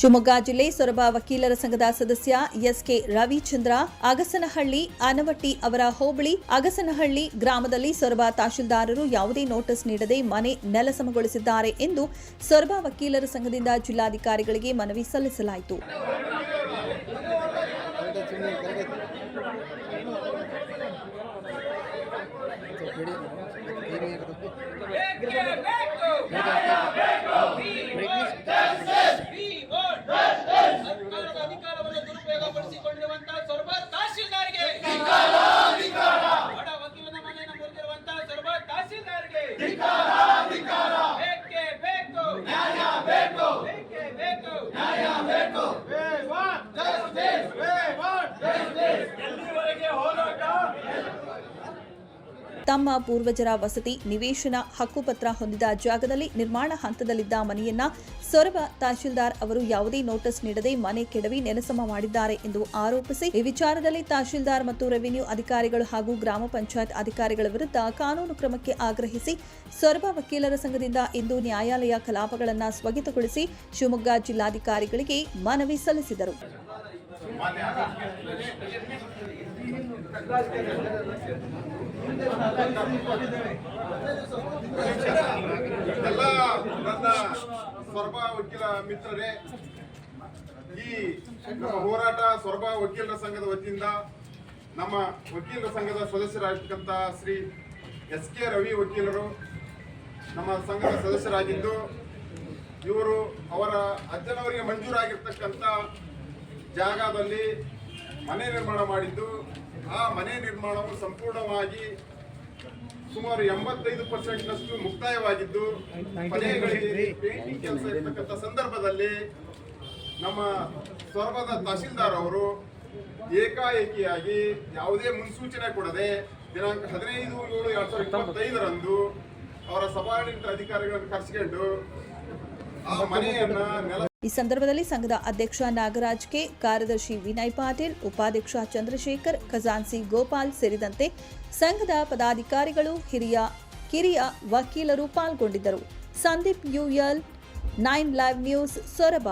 ಶಿವಮೊಗ್ಗ ಜಿಲ್ಲೆ ಸೊರಬ ವಕೀಲರ ಸಂಘದ ಸದಸ್ಯ ಎಸ್ಕೆ ರವಿಚಂದ್ರ, ಅಗಸನಹಳ್ಳಿ ಆನವಟ್ಟಿ ಅವರ ಹೋಬಳಿ, ಅಗಸನಹಳ್ಳಿ ಗ್ರಾಮದಲ್ಲಿ ಸೊರಬ ತಹಶೀಲ್ದಾರರು ಯಾವುದೇ ನೋಟಿಸ್ ನೀಡದೆ ಮನೆ ನೆಲಸಮಗೊಳಿಸಿದ್ದಾರೆ ಎಂದು ಸೊರಬ ವಕೀಲರ ಸಂಘದಿಂದ ಜಿಲ್ಲಾಧಿಕಾರಿಗಳಿಗೆ ಮನವಿ ಸಲ್ಲಿಸಲಾಯಿತು. ತಮ್ಮ ಪೂರ್ವಜರ ವಸತಿ, ನಿವೇಶನ, ಹಕ್ಕುಪತ್ರ ಹೊಂದಿದ ಜಾಗದಲ್ಲಿ ನಿರ್ಮಾಣ ಹಂತದಲ್ಲಿದ್ದ ಮನೆಯನ್ನ ಸೊರಬ ತಹಶೀಲ್ದಾರ್ ಅವರು ಯಾವುದೇ ನೋಟಿಸ್ ನೀಡದೆ ಮನೆ ಕೆಡವಿ ನೆಲಸಮ ಮಾಡಿದ್ದಾರೆ ಎಂದು ಆರೋಪಿಸಿ, ಈ ವಿಚಾರದಲ್ಲಿ ತಹಶೀಲ್ದಾರ್ ಮತ್ತು ರೆವಿನ್ಯೂ ಅಧಿಕಾರಿಗಳು ಹಾಗೂ ಗ್ರಾಮ ಪಂಚಾಯತ್ ಅಧಿಕಾರಿಗಳ ವಿರುದ್ಧ ಕಾನೂನು ಕ್ರಮಕ್ಕೆ ಆಗ್ರಹಿಸಿ, ಸೊರಬ ವಕೀಲರ ಸಂಘದಿಂದ ಇಂದು ನ್ಯಾಯಾಲಯ ಕಲಾಪಗಳನ್ನು ಸ್ಥಗಿತಗೊಳಿಸಿ ಶಿವಮೊಗ್ಗ ಜಿಲ್ಲಾಧಿಕಾರಿಗಳಿಗೆ ಮನವಿ ಸಲ್ಲಿಸಿದರು. ಎಲ್ಲ ನನ್ನ ಸ್ವರ್ಭ ವಕೀಲ ಮಿತ್ರರೇ, ಈ ಹೋರಾಟ ಸ್ವರ್ಭ ವಕೀಲರ ಸಂಘದ ವತಿಯಿಂದ ನಮ್ಮ ವಕೀಲರ ಸಂಘದ ಸದಸ್ಯರಾಗಿರ್ತಕ್ಕಂಥ ಶ್ರೀ ಎಸ್ ಕೆ ರವಿ ವಕೀಲರು ನಮ್ಮ ಸಂಘದ ಸದಸ್ಯರಾಗಿದ್ದು, ಇವರು ಅವರ ಅಜ್ಜನವರಿಗೆ ಮಂಜೂರಾಗಿರ್ತಕ್ಕಂಥ ಜಾಗದಲ್ಲಿ ಮನೆ ನಿರ್ಮಾಣ ಮಾಡಿದ್ದು, ಆ ಮನೆ ನಿರ್ಮಾಣವು ಸಂಪೂರ್ಣವಾಗಿ ಸುಮಾರು ಎಂಬತ್ತೈದು ಪರ್ಸೆಂಟ್ನಷ್ಟು ಮುಕ್ತಾಯವಾಗಿದ್ದು, ಮನೆಗಳಿಗೆ ಪೇಂಟಿಂಗ್ ಕೆಲಸ ಇರ್ತಕ್ಕಂಥ ಸಂದರ್ಭದಲ್ಲಿ ನಮ್ಮ ಸ್ವರ್ಗದ ತಹಶೀಲ್ದಾರ್ ಅವರು ಏಕಾಏಕಿಯಾಗಿ ಯಾವುದೇ ಮುನ್ಸೂಚನೆ ಕೊಡದೆ ದಿನಾಂಕ ಹದಿನೈದು, ಏಳು, ಎರಡ್ ಸಾವಿರದ ಇಪ್ಪತ್ತೈದರಂದು ಅವರ ಸಭಾಡಳಿತ ಅಧಿಕಾರಿಗಳನ್ನು ಕರೆಸಿಕೊಂಡು ಆ ಮನೆಯನ್ನ ನೆಲ ಈ ಸಂದರ್ಭದಲ್ಲಿ ಸಂಘದ ಅಧ್ಯಕ್ಷ ನಾಗರಾಜ್ ಕೆ, ಕಾರ್ಯದರ್ಶಿ ವಿನಯ್ ಪಾಟೀಲ್, ಉಪಾಧ್ಯಕ್ಷ ಚಂದ್ರಶೇಖರ್ ಖಜಾನ್ಸಿ ಗೋಪಾಲ್ ಸೇರಿದಂತೆ ಸಂಘದ ಪದಾಧಿಕಾರಿಗಳು, ಹಿರಿಯ, ಕಿರಿಯ ವಕೀಲರು ಪಾಲ್ಗೊಂಡಿದ್ದರು. Sandeep UL, nine live news Soraba.